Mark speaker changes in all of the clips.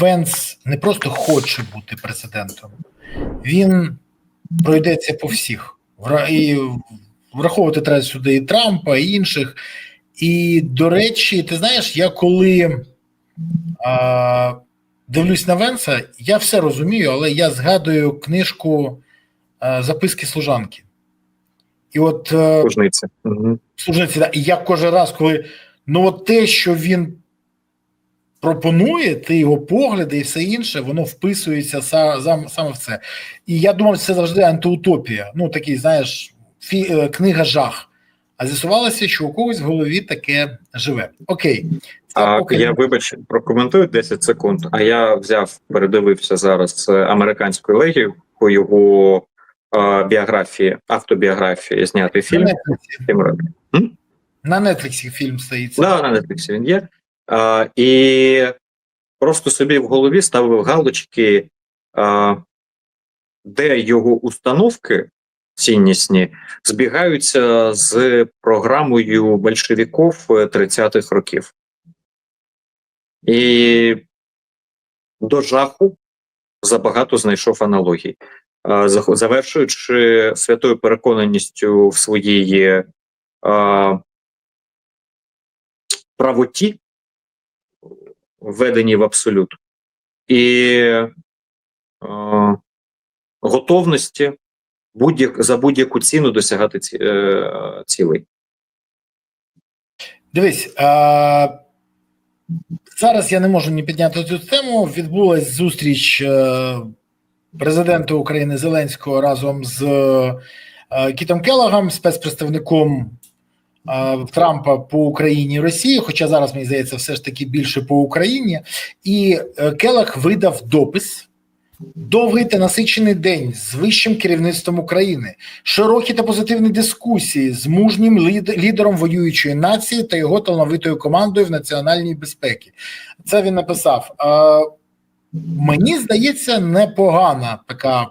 Speaker 1: Венс не просто хоче бути президентом, він пройдеться по всіх. І враховувати треба сюди і Трампа, і інших. І, до речі, ти знаєш, я коли а, дивлюсь на Венса, я все розумію, але я згадую книжку а, Записки служанки. І от е,
Speaker 2: Служниці. Угу.
Speaker 1: служниці, да, і я кожен раз, коли ну от те, що він пропонує, ти його погляди і все інше, воно вписується саме в це. І я думав, це завжди антиутопія. Ну, такий, знаєш, фі, е, книга жах. А з'ясувалося, що у когось в голові таке живе. Окей. Це
Speaker 2: А
Speaker 1: поки
Speaker 2: я вибач, прокоментую 10 секунд. А я взяв, передивився зараз е, американську легію по його е, біографії, автобіографії, знятий фільм.
Speaker 1: Нетфліксі. На Нетфліксі фільм стоїть.
Speaker 2: Да, на Netflix він є. І просто собі в голові ставив галочки, де його установки ціннісні збігаються з програмою большевиків е, 30-х років. І до жаху забагато знайшов аналогій. Завершуючи святою переконаністю в своїй а, правоті, введені в абсолют, і е, готовності будь за будь-яку ціну досягати ці, е, цілей.
Speaker 1: Дивись, а, зараз я не можу не підняти цю тему. Відбулась зустріч е, президента України Зеленського разом з е, Кітом Келлагом, спецпредставником Трампа по Україні і Росії. Хоча зараз мені здається, все ж таки більше по Україні. І е, Келлаг видав допис. Довгий та насичений день з вищим керівництвом України, широкі та позитивні дискусії з мужнім лідером воюючої нації та його талановитою командою в національній безпеці. Це він написав. Е, мені здається, непогана така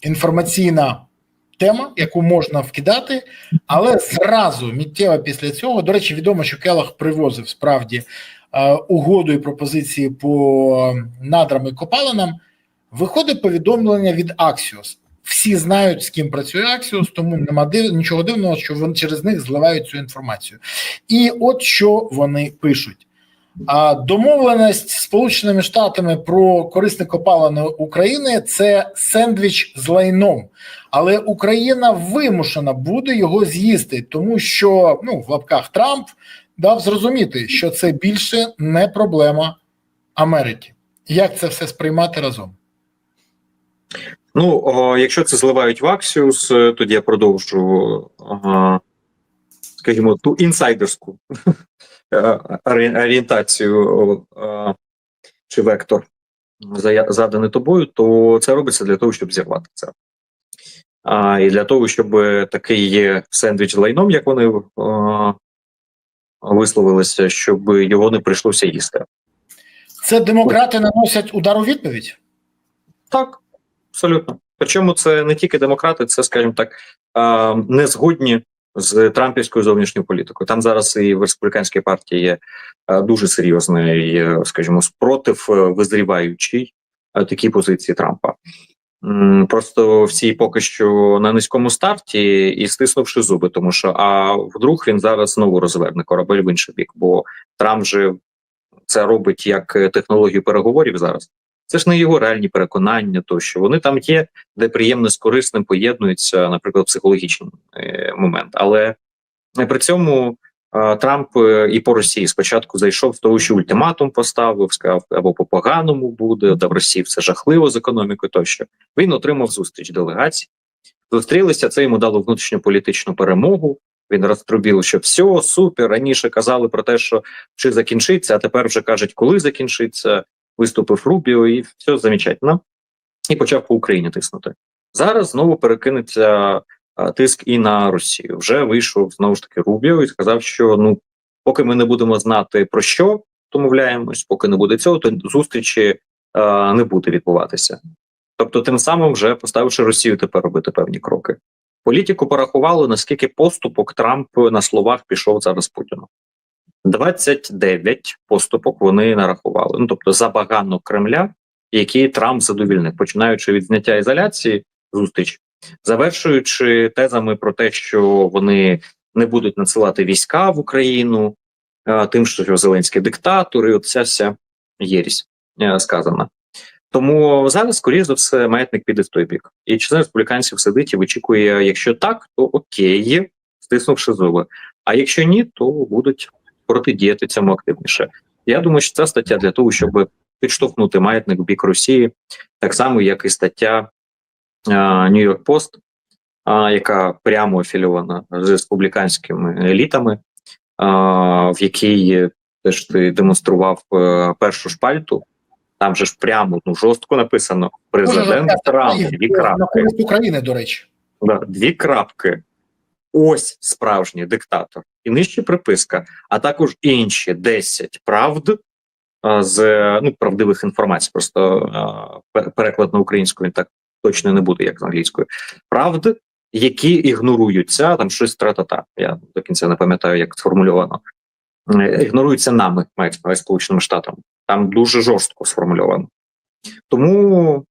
Speaker 1: інформаційна тема, яку можна вкидати, але зразу миттєво після цього, до речі, відомо, що Келах привозив справді е, угоду і пропозиції по надрам і копалинам. Виходить повідомлення від Axios. Всі знають, з ким працює Axios, тому нема див... нічого дивного, що вони через них зливають цю інформацію. І от що вони пишуть. А домовленість з Сполученими Штатами про корисне копалини України це сендвіч з лайном, але Україна вимушена буде його з'їсти, тому що ну в лапках Трамп дав зрозуміти, що це більше не проблема Америки. Як це все сприймати разом?
Speaker 2: Ну, о, якщо це зливають в Axios, е, тоді я продовжу, ага, скажімо, ту інсайдерську е, орієнтацію е, чи вектор заданий тобою, то це робиться для того, щоб зірвати це. А, і для того, щоб такий сендвіч з лайном, як вони е, висловилися, щоб його не прийшлося їсти.
Speaker 1: Це демократи наносять удар у відповідь.
Speaker 2: Так, абсолютно. Причому це не тільки демократи, це, скажімо так, не згодні з трампівською зовнішньою політикою. Там зараз і в республіканській партії є дуже серйозний, скажімо, спротив визріваючий такій позиції Трампа. Просто всі поки що на низькому старті і стиснувши зуби, тому що а вдруг він зараз знову розверне корабель в інший бік, бо Трамп же це робить як технологію переговорів зараз. Це ж не його реальні переконання, тощо вони там є, де приємно з корисним поєднуються, наприклад, психологічний е, момент. Але при цьому Трамп е, і по Росії спочатку зайшов з того, що ультиматум поставив, сказав або по поганому буде, да в Росії все жахливо з економікою. Тощо він отримав зустріч делегацій. Зустрілися, це йому дало внутрішньополітичну перемогу. Він розтрубів, що все супер. Раніше казали про те, що чи закінчиться, а тепер вже кажуть, коли закінчиться виступив Рубіо, і все замечательно. І почав по Україні тиснути. Зараз знову перекинеться тиск і на Росію. Вже вийшов знову ж таки Рубіо і сказав, що ну, поки ми не будемо знати про що домовляємось, поки не буде цього, то зустрічі а, не буде відбуватися. Тобто, тим самим вже поставивши Росію тепер робити певні кроки. Політику порахували, наскільки поступок Трамп на словах пішов зараз Путіну. 29 поступок вони нарахували. Ну тобто забагано Кремля, які Трамп задовільнив, починаючи від зняття ізоляції зустріч, завершуючи тезами про те, що вони не будуть надсилати війська в Україну, е, тим, що Зеленський диктатор, і от ця вся єрість е, сказана. Тому зараз, скоріш за все, маятник піде в той бік. І частина республіканців сидить і вичікує, якщо так, то окей, стиснувши зуби. А якщо ні, то будуть протидіяти цьому активніше. Я думаю, що ця стаття для того, щоб підштовхнути маятник в бік Росії, так само, як і стаття Post, а, яка прямо афільована з республіканськими елітами, в якій теж ти демонстрував е, першу шпальту. Там же ж прямо ну жорстко написано: президент Трамп, дві крапки.
Speaker 1: України, до речі.
Speaker 2: Да, дві крапки. Ось справжній диктатор. І нижче приписка, а також інші 10 правд з ну, правдивих інформацій. Просто переклад на українську він так точно не буде, як з англійською. Правд, які ігноруються, там щось тра-та-та. Я до кінця не пам'ятаю, як сформульовано. Е, Ігноруються нами, мається Сполученими Штатами. Там дуже жорстко сформульовано. Тому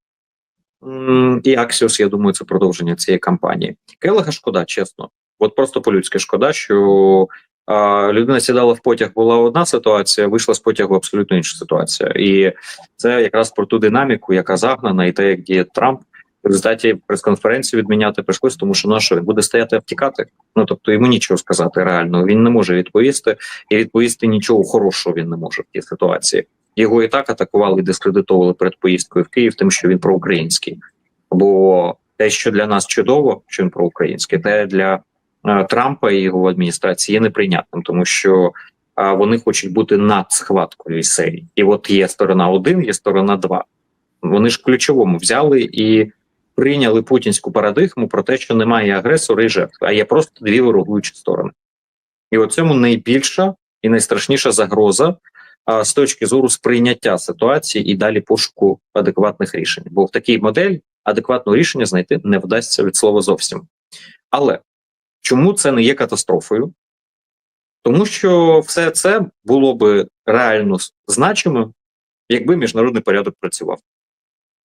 Speaker 2: і Аксіос, я думаю, це продовження цієї кампанії. Келега шкода, чесно. От просто по-людськи шкода, що а, людина сідала в потяг, була одна ситуація, вийшла з потягу абсолютно інша ситуація. І це якраз про ту динаміку, яка загнана, і те, як діє Трамп. В результаті прес-конференцію відміняти прийшлось, тому що на що він буде стояти втікати. Ну тобто йому нічого сказати реально. Він не може відповісти, і відповісти нічого хорошого він не може в тій ситуації. Його і так атакували і дискредитовували перед поїздкою в Київ, тим, що він проукраїнський. Бо те, що для нас чудово, що він проукраїнський, те для е, Трампа і його адміністрації є неприйнятним, тому що вони хочуть бути над схваткою серії. І от є сторона 1, є сторона 2. Вони ж ключовому взяли і прийняли путінську парадигму про те, що немає агресора і жертв, а є просто дві ворогуючі сторони. І у цьому найбільша і найстрашніша загроза а, з точки зору сприйняття ситуації і далі пошуку адекватних рішень. Бо в такій моделі адекватного рішення знайти не вдасться від слова зовсім. Але чому це не є катастрофою? Тому що все це було би реально значимо, якби міжнародний порядок працював.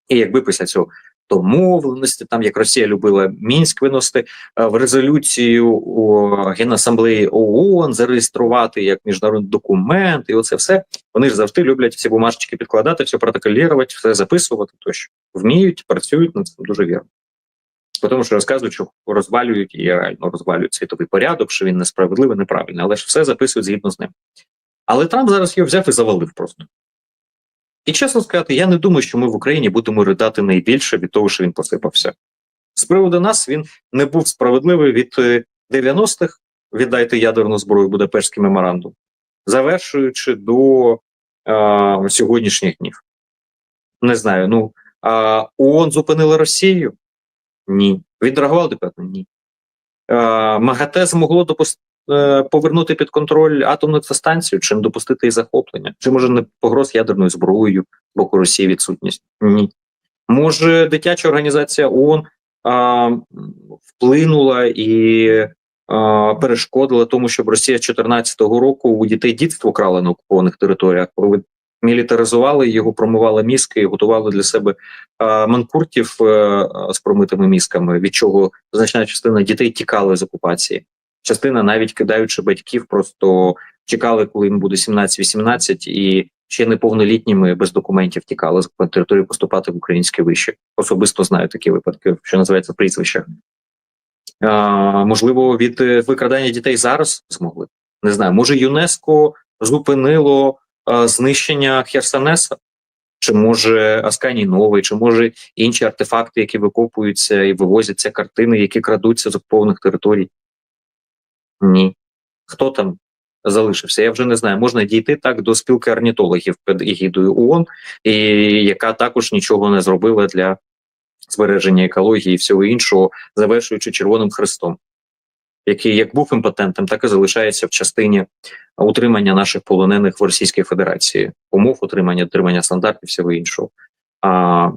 Speaker 2: І якби після цього домовленості, там як Росія любила мінськ виносити е, в резолюцію у Генасамблеї ООН, зареєструвати як міжнародний документ, і оце все. Вони ж завжди люблять всі бумажечки підкладати, все протоколювати, все записувати. Тощо вміють, працюють над цим дуже вірно. Тому що розказують, що розвалюють і реально розвалюють світовий порядок, що він несправедливий, неправильний, але ж все записують згідно з ним. Але Трамп зараз його взяв і завалив просто. І чесно сказати, я не думаю, що ми в Україні будемо ридати найбільше від того, що він посипався. З приводу нас він не був справедливий від е, 90-х, віддайте ядерну зброю Будапештський меморандум, завершуючи до е, сьогоднішніх днів. Не знаю, ну а ООН зупинила Росію? Ні. Відреагували адекватно? Ні. Е, МАГАТЕ змогло допустити е, повернути під контроль атомну станцію, чи не допустити її захоплення, чи може не погроз ядерною зброєю боку Росії відсутність? Ні. Може, дитяча організація ООН а, вплинула і а, перешкодила тому, щоб Росія з 2014 року у дітей дітство крала на окупованих територіях, коли мілітаризували його, промивали мізки, готували для себе а, манкуртів а, з промитими мізками, від чого значна частина дітей тікали з окупації. Частина, навіть кидаючи батьків, просто чекали, коли їм буде 17-18, і ще неповнолітніми без документів тікали з території поступати в українське вище. Особисто знаю такі випадки, що називається в. А, можливо, від е, викрадання дітей зараз змогли. Не знаю, може ЮНЕСКО зупинило а, знищення Херсонеса, чи може Асканій Новий, чи може інші артефакти, які викопуються і вивозяться картини, які крадуться з окупованих територій. Ні. Хто там залишився? Я вже не знаю. Можна дійти так до спілки орнітологів під егідою ООН, і яка також нічого не зробила для збереження екології і всього іншого, завершуючи Червоним Хрестом, який як був імпотентом, так і залишається в частині утримання наших полонених в Російській Федерації, умов утримання, дотримання стандартів всього іншого, а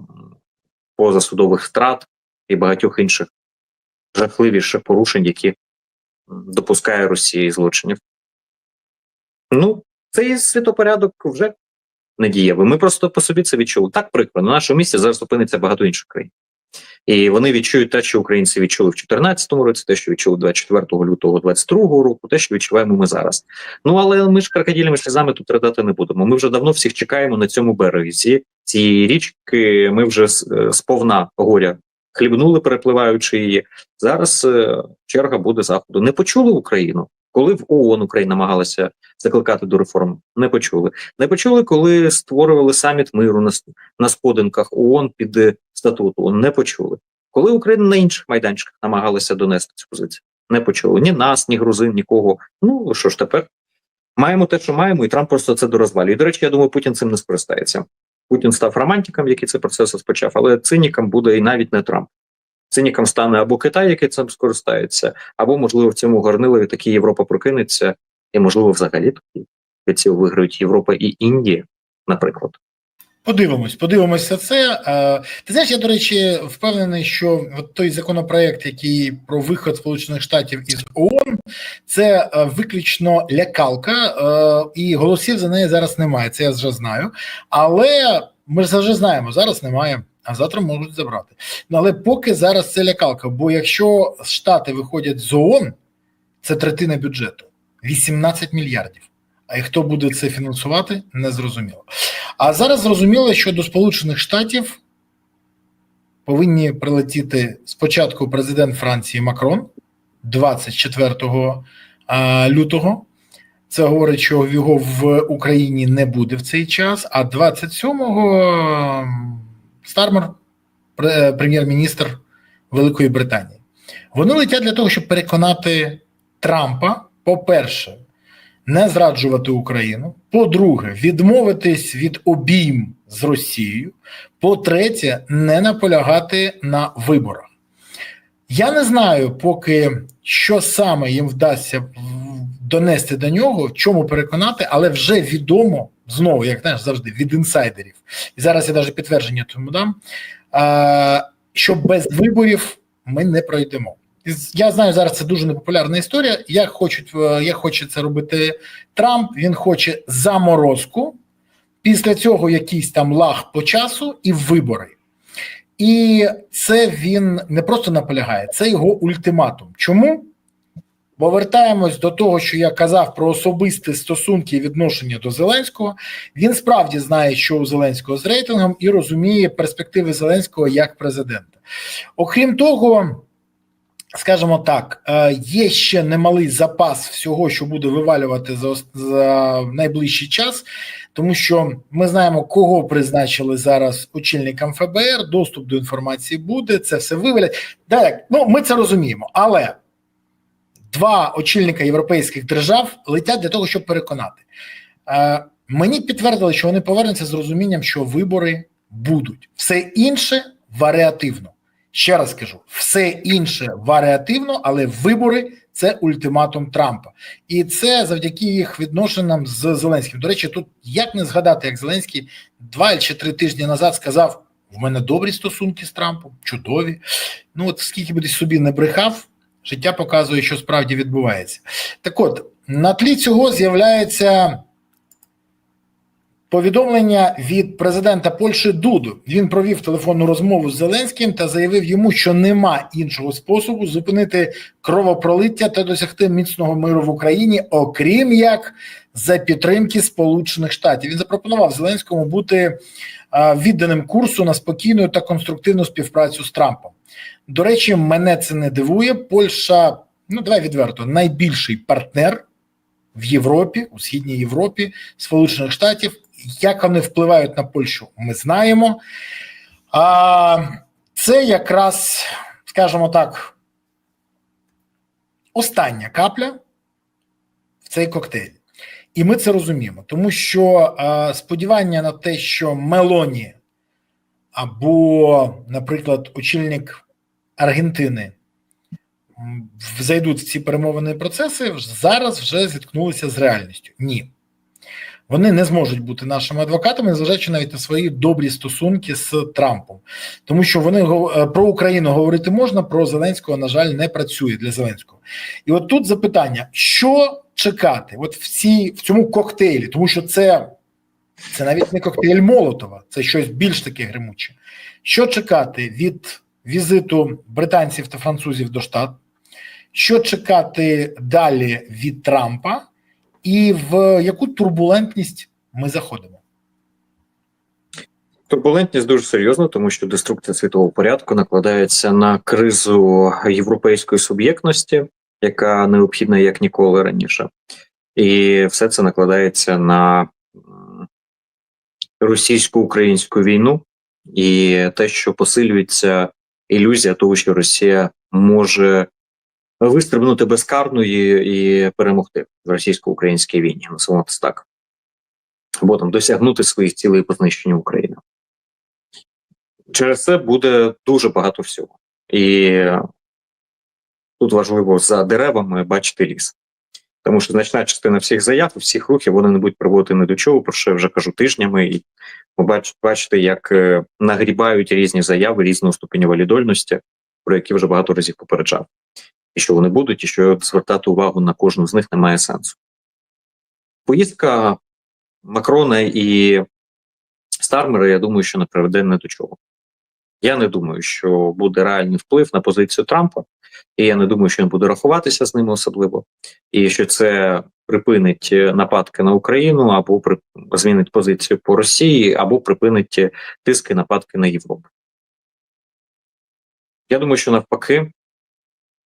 Speaker 2: позасудових втрат і багатьох інших жахливіших порушень, які допускає Росії злочинів. Ну, цей світопорядок вже не дієвий. Ми просто по собі це відчули. Так прикро. На нашому місці зараз опиниться багато інших країн. І вони відчують те, що українці відчули в 2014 році, те, що відчули 24 лютого 22 року, те, що відчуваємо ми зараз. Ну але ми ж крокоділями слізами тут ридати не будемо. Ми вже давно всіх чекаємо на цьому березі. Ці, ці річки ми вже е, сповна горя хлібнули, перепливаючи її. Зараз е, черга буде заходу. Не почули Україну, коли в ООН Україна намагалася закликати до реформ. Не почули. Не почули, коли створювали саміт миру на, на сходинках ООН під е, статут. Не почули. Коли Україна на інших майданчиках намагалася донести цю позицію. Не почули ні нас, ні грузин, нікого. Ну що ж тепер? Маємо те, що маємо, і Трамп просто це дорозвалює. І, до речі, я думаю, Путін цим не скористається. Путін став романтиком, який цей процес розпочав, але циніком буде і навіть не Трамп. Циніком стане або Китай, який цим скористається, або, можливо, в цьому горнилові таки Європа прокинеться, і, можливо, взагалі від цього виграють Європа і Індія, наприклад.
Speaker 1: Подивимось, подивимося це. Ти знаєш, я до речі впевнений, що от той законопроект, який про виход Сполучених Штатів із ООН, це е, виключно лякалка, е, і голосів за неї зараз немає. Це я вже знаю. Але ми ж завжди знаємо, зараз немає, а завтра можуть забрати. Ну але поки зараз це лякалка. Бо якщо Штати виходять з ООН, це третина бюджету 18 мільярдів. А і хто буде це фінансувати, не зрозуміло. А зараз зрозуміло, що до Сполучених Штатів повинні прилетіти спочатку президент Франції Макрон 24 лютого. Це говорить, що його в Україні не буде в цей час. А 27-го м, Стармер, прем'єр-міністр Великої Британії. Вони летять для того, щоб переконати Трампа, по-перше, не зраджувати Україну. По-друге, відмовитись від обійм з Росією. По-третє, не наполягати на виборах. Я не знаю, поки що саме їм вдасться донести до нього, чому переконати, але вже відомо знову, як знаєш, завжди від інсайдерів. І зараз я навіть підтвердження тому дам, що без виборів ми не пройдемо. Я знаю, зараз це дуже непопулярна історія. Як хочуть, е, як хоче це робити Трамп, він хоче заморозку, після цього якийсь там лаг по часу і вибори. І це він не просто наполягає, це його ультиматум. Чому? Бо вертаємось до того, що я казав про особисті стосунки і відношення до Зеленського. Він справді знає, що у Зеленського з рейтингом, і розуміє перспективи Зеленського як президента. Окрім того, скажімо так, е, є ще немалий запас всього, що буде вивалювати за, за найближчий час, тому що ми знаємо, кого призначили зараз очільником ФБР. Доступ до інформації буде, це все вивалять. Так, ну ми це розуміємо, але два очільника європейських держав летять для того, щоб переконати. Е, мені підтвердили, що вони повернуться з розумінням, що вибори будуть. Все інше варіативно. Ще раз кажу, все інше варіативно, але вибори це ультиматум Трампа, і це завдяки їх відношенням з Зеленським. До речі, тут як не згадати, як Зеленський два чи три тижні назад сказав: в мене добрі стосунки з Трампом, чудові. Ну от скільки би десь собі не брехав, життя показує, що справді відбувається. Так от на тлі цього з'являється повідомлення від президента Польщі Дуду. Він провів телефонну розмову з Зеленським та заявив йому, що нема іншого способу зупинити кровопролиття та досягти міцного миру в Україні, окрім як за підтримки Сполучених Штатів. Він запропонував Зеленському бути відданим курсу на спокійну та конструктивну співпрацю з Трампом. До речі, мене це не дивує. Польща, ну давай відверто, найбільший партнер в Європі, у східній Європі, Сполучених Штатів. Як вони впливають на Польщу, ми знаємо. А це якраз, скажімо так, остання капля в цей коктейль. І ми це розуміємо, тому що е, сподівання на те, що Мелоні або, наприклад, очільник Аргентини зайдуть в ці перемовини процеси, зараз вже зіткнулися з реальністю. Ні. Вони не зможуть бути нашими адвокатами, незважаючи навіть на свої добрі стосунки з Трампом, тому що вони е, про Україну говорити можна, про Зеленського, на жаль, не працює для Зеленського. І от тут запитання: що чекати? От в цій в цьому коктейлі, тому що це, це навіть не коктейль Молотова, це щось більш таке гримуче. Що чекати від візиту британців та французів до штат? Що чекати далі від Трампа, і в яку турбулентність ми заходимо?
Speaker 2: Турбулентність дуже серйозна, тому що деструкція світового порядку накладається на кризу європейської суб'єктності, яка необхідна як ніколи раніше, і все це накладається на російсько-українську війну і те, що посилюється ілюзія того, що Росія може вистрибнути безкарно і, перемогти в російсько-українській війні. Називаємо це так. Або там досягнути своїх цілей по знищенню України. Через це буде дуже багато всього. І тут важливо за деревами бачити ліс. Тому що значна частина всіх заяв, всіх рухів вони не будуть приводити ні до чого, про що я вже кажу тижнями, і ви бачите, як е, нагрібають різні заяви різного ступеню валідольності, про які вже багато разів попереджав. І що вони будуть, і що звертати увагу на кожну з них немає сенсу. Поїздка Макрона і Стармера, я думаю, що не приведе не до чого. Я не думаю, що буде реальний вплив на позицію Трампа, і я не думаю, що він буде рахуватися з ними особливо, і що це припинить нападки на Україну, або змінить позицію по Росії, або припинить тиски нападки на Європу. Я думаю, що навпаки,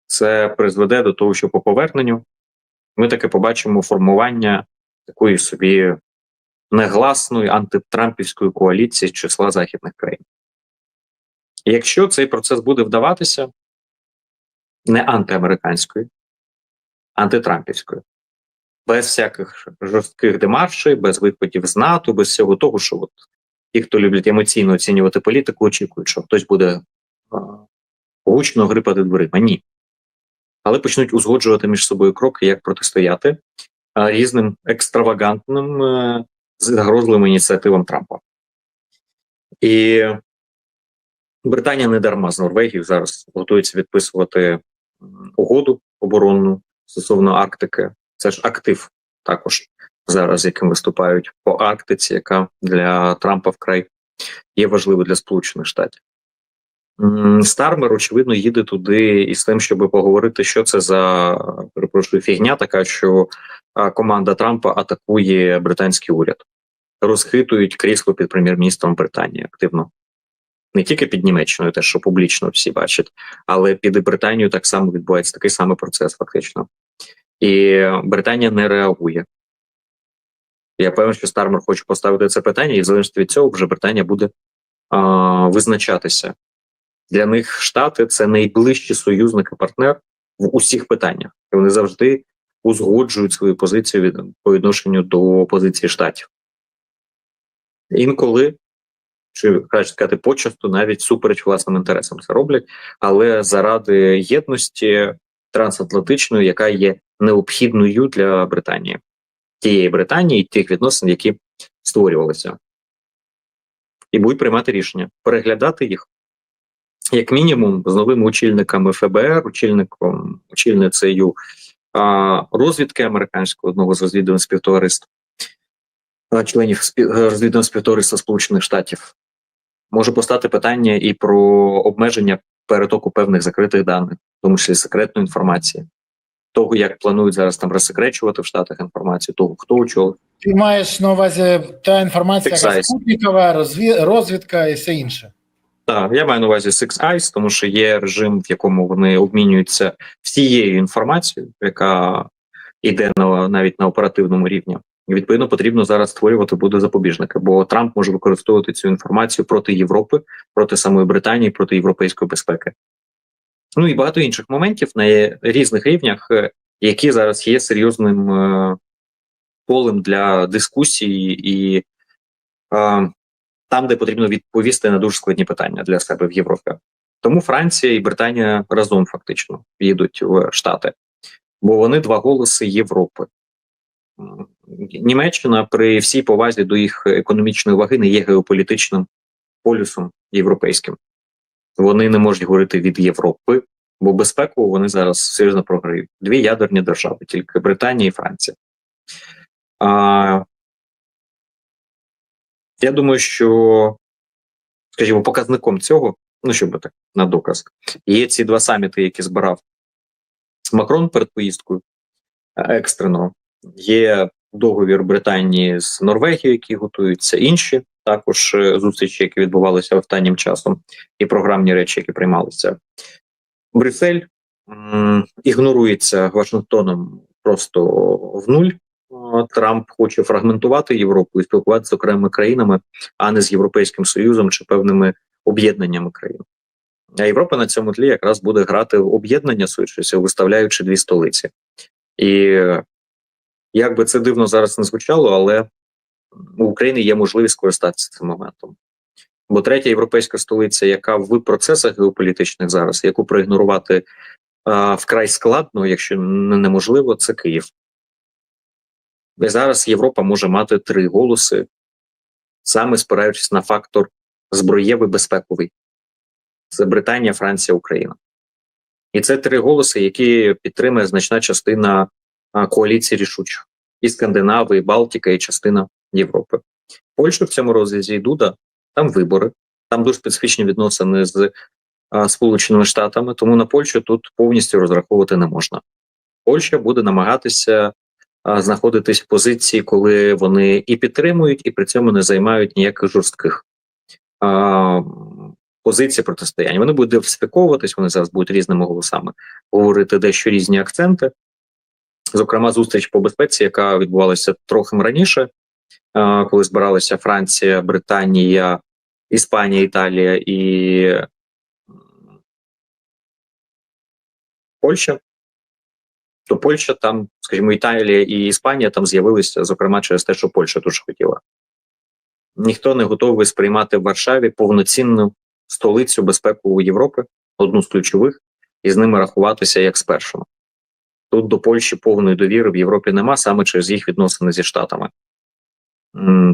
Speaker 2: це призведе до того, що по поверненню ми таки побачимо формування такої собі негласної антитрампівської коаліції з числа західних країн. Якщо цей процес буде вдаватися не антиамериканською, антитрампівською, без всяких жорстких демаршей, без виходів з НАТО, без всього того, що от ті, хто люблять емоційно оцінювати політику, очікують, що хтось буде гучно грипати дверима. Ні. Але почнуть узгоджувати між собою кроки, як протистояти різним екстравагантним е, загрозливим ініціативам Трампа. І Британія не дарма з Норвегією зараз готується підписувати м, угоду оборонну стосовно Арктики. Це ж актив також зараз, яким виступають по Арктиці, яка для Трампа вкрай є важливою для Сполучених Штатів. Стармер, очевидно, їде туди із тим, щоб поговорити, що це за перепрошую фігня, така що команда Трампа атакує британський уряд, розхитують крісло під прем'єр-міністром Британії активно не тільки під Німеччиною, те, що публічно всі бачать, але під Британією так само відбувається такий самий процес, фактично. І Британія не реагує. Я певен, що Стармер хоче поставити це питання, і в залежності від цього вже Британія буде а, визначатися. Для них Штати це найближчі союзники, партнер в усіх питаннях. І вони завжди узгоджують свою позицію від, по відношенню до позиції штатів. Інколи чи краще сказати, почасту навіть супереч власним інтересам це роблять, але заради єдності трансатлантичної, яка є необхідною для Британії, тієї Британії, тих відносин, які створювалися, і будуть приймати рішення переглядати їх. Як мінімум, з новими очільниками ФБР, очільником очільницею розвідки американського одного з розвідувальних співтовариств, членів спів, розвідувального співтовариства Сполучених Штатів, може постати питання і про обмеження перетоку певних закритих даних, в тому числі секретної інформації, того, як планують зараз там розсекречувати в Штатах інформацію, того, хто очолив.
Speaker 1: Ти маєш на увазі та інформація, яка спутникова, розві- розвідка і все інше.
Speaker 2: Так, я маю на увазі Six Eyes, тому що є режим, в якому вони обмінюються всією інформацією, яка йде на навіть на оперативному рівні. І відповідно потрібно зараз створювати буде запобіжники, бо Трамп може використовувати цю інформацію проти Європи, проти самої Британії, проти європейської безпеки. Ну і багато інших моментів на різних рівнях, е, які зараз є серйозним е, полем для дискусії і е, там, де потрібно відповісти на дуже складні питання для себе в Європі. Тому Франція і Британія разом фактично їдуть в Штати, бо вони два голоси Європи. Німеччина при всій повазі до їх економічної ваги не є геополітичним полюсом європейським. Вони не можуть говорити від Європи, Бо безпеку вони зараз серйозно програють. Дві ядерні держави, тільки Британія і Франція. А, я думаю, що, скажімо, показником цього, ну щоб так, на доказ, є ці два саміти, які збирав Макрон перед поїздкою е, екстрено. Є договір Британії з Норвегією, які готуються, інші також е, зустрічі, які відбувалися останнім часом, і програмні речі, які приймалися. Брюссель ігнорується Вашингтоном просто в нуль. Трамп хоче фрагментувати Європу і спілкуватися з окремими країнами, а не з Європейським Союзом чи певними об'єднаннями країн. А Європа на цьому тлі якраз буде грати в об'єднання швидше, виставляючи дві столиці. І як би це дивно зараз не звучало, але у України є можливість скористатися цим моментом. Бо третя європейська столиця, яка в процесах геополітичних зараз, яку проігнорувати а, вкрай складно, якщо не неможливо, це Київ. І зараз Європа може мати три голоси, саме спираючись на фактор зброєвий безпековий. Це Британія, Франція, Україна. І це три голоси, які підтримує значна частина коаліції рішучих і Скандинави, і Балтика, і частина Європи. Польща в цьому розрізі і Дуда, там вибори, там дуже специфічні відносини з а, Сполученими Штатами, тому на Польщу тут повністю розраховувати не можна. Польща буде намагатися знаходитись в позиції, коли вони і підтримують, і при цьому не займають ніяких жорстких а, позицій протистояння. Вони будуть диверсифіковуватись, вони зараз будуть різними голосами говорити дещо різні акценти. Зокрема, зустріч по безпеці, яка відбувалася трохи раніше, е, коли збиралися Франція, Британія, Іспанія, Італія і Польща. То Польща там, скажімо, Італія і Іспанія там з'явилися, зокрема, через те, що Польща дуже хотіла. Ніхто не готовий сприймати в Варшаві повноцінну столицю безпекової Європи, одну з ключових, і з ними рахуватися як з першими. Тут до Польщі повної довіри в Європі нема саме через їх відносини зі Штатами.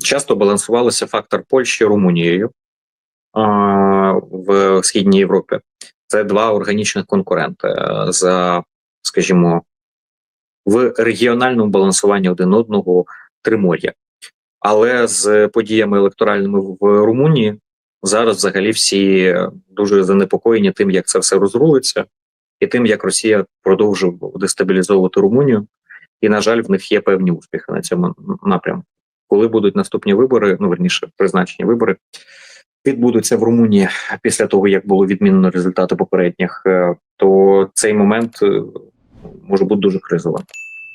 Speaker 2: Часто балансувалося фактор Польщі Румунією в Східній Європі. Це два органічних конкуренти е, за, скажімо, в регіональному балансуванні один одного тримор'я. Але з подіями електоральними в Румунії зараз взагалі всі дуже занепокоєні тим, як це все розрулиться і тим, як Росія продовжує дестабілізовувати Румунію, і на жаль, в них є певні успіхи на цьому напрямку. Коли будуть наступні вибори, ну верніше призначені вибори, відбудуться в Румунії після того, як було відмінено результати попередніх, е, то цей момент е, може бути дуже кризовим.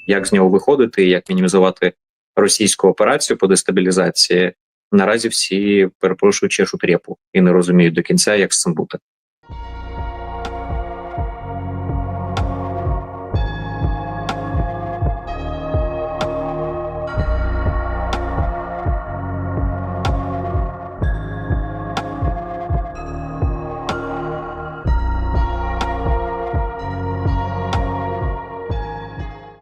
Speaker 2: Як з нього виходити, як мінімізувати російську операцію по дестабілізації, наразі всі перепрошую чешуть репу і не розуміють до кінця, як з цим бути.